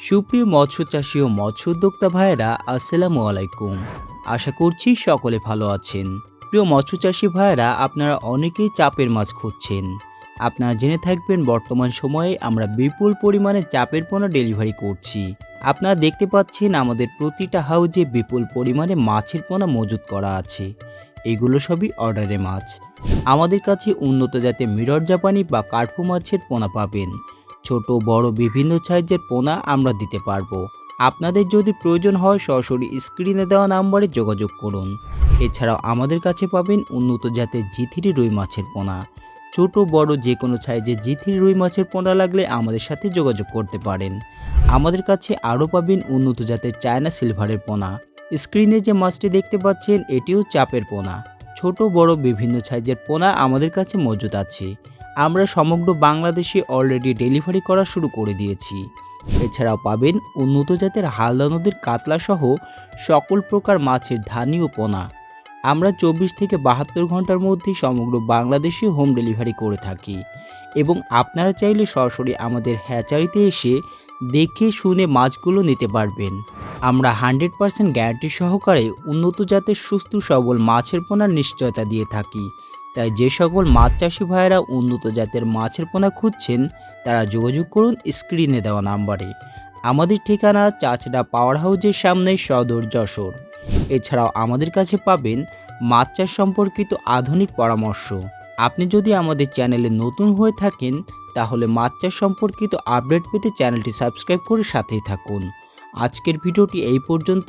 সুপ্রিয় মৎস্য চাষী ও মৎস্য উদ্যোক্তা ভাইয়েরা, আসসালামু আলাইকুম। আশা করছি সকলে ভালো আছেন। প্রিয় মৎস্য চাষী ভাইয়েরা, আপনারা অনেকেই চাপের মাছ খুঁজছেন। আপনারা জেনে থাকবেন বর্তমান সময়ে আমরা বিপুল পরিমাণে চাপের পোনা ডেলিভারি করছি। আপনারা দেখতে পাচ্ছেন আমাদের প্রতিটা হাউজে বিপুল পরিমাণে মাছের পোনা মজুত করা আছে। এগুলো সবই অর্ডারে মাছ। আমাদের কাছে উন্নত জাতের মিরর জাপানি বা কাঠফু মাছের পোনা পাবেন। ছোট, বড় বিভিন্ন সাইজের পোনা আমরা দিতে পারব। আপনাদের যদি প্রয়োজন হয় সরাসরি স্ক্রিনে দেওয়া নাম্বারে যোগাযোগ করুন। এছাড়াও আমাদের কাছে পাবেন উন্নত জাতের জিথিরি রুই মাছের পোনা। ছোট, বড় যে কোনো সাইজের জিথিরি রুই মাছের পোনা লাগলে আমাদের সাথে যোগাযোগ করতে পারেন। আমাদের কাছে আরও পাবেন উন্নত জাতের চায়না সিলভারের পোনা। স্ক্রিনে যে মাছটি দেখতে পাচ্ছেন, এটিও চাপের পোনা। ছোট, বড় বিভিন্ন সাইজের পোনা আমাদের কাছে মজুদ আছে। আমরা সমগ্র বাংলাদেশে অলরেডি ডেলিভারি করা শুরু করে দিয়েছি। এছাড়াও পাবেন উন্নত জাতের হালদা নদীর কাতলা সহ সকল প্রকার মাছের ধানি ও পোনা। আমরা চব্বিশ থেকে বাহাত্তর ঘণ্টার মধ্যে সমগ্র বাংলাদেশে হোম ডেলিভারি করে থাকি এবং আপনারা চাইলে সরাসরি আমাদের হ্যাচারিতে এসে দেখে শুনে মাছগুলো নিতে পারবেন। আমরা হান্ড্রেড পার্সেন্ট গ্যারান্টি সহকারে উন্নত জাতের সুস্থ সবল মাছের পোনার নিশ্চয়তা দিয়ে থাকি। তাই যে সকল মাছ চাষি ভাইয়েরা উন্নত জাতের মাছের পোনা খুঁজছেন, তারা যোগাযোগ করুন স্ক্রিনে দেওয়া নাম্বারে। আমাদের ঠিকানা চাচড়া পাওয়ার হাউজের সামনে সদর যশোর। এছাড়াও আমাদের কাছে পাবেন মাছ চাষ সম্পর্কিত আধুনিক পরামর্শ। আপনি যদি আমাদের চ্যানেলে নতুন হয়ে থাকেন, তাহলে মাছ চাষ সম্পর্কিত আপডেট পেতে চ্যানেলটি সাবস্ক্রাইব করে সাথেই থাকুন। আজকের ভিডিওটি এই পর্যন্ত।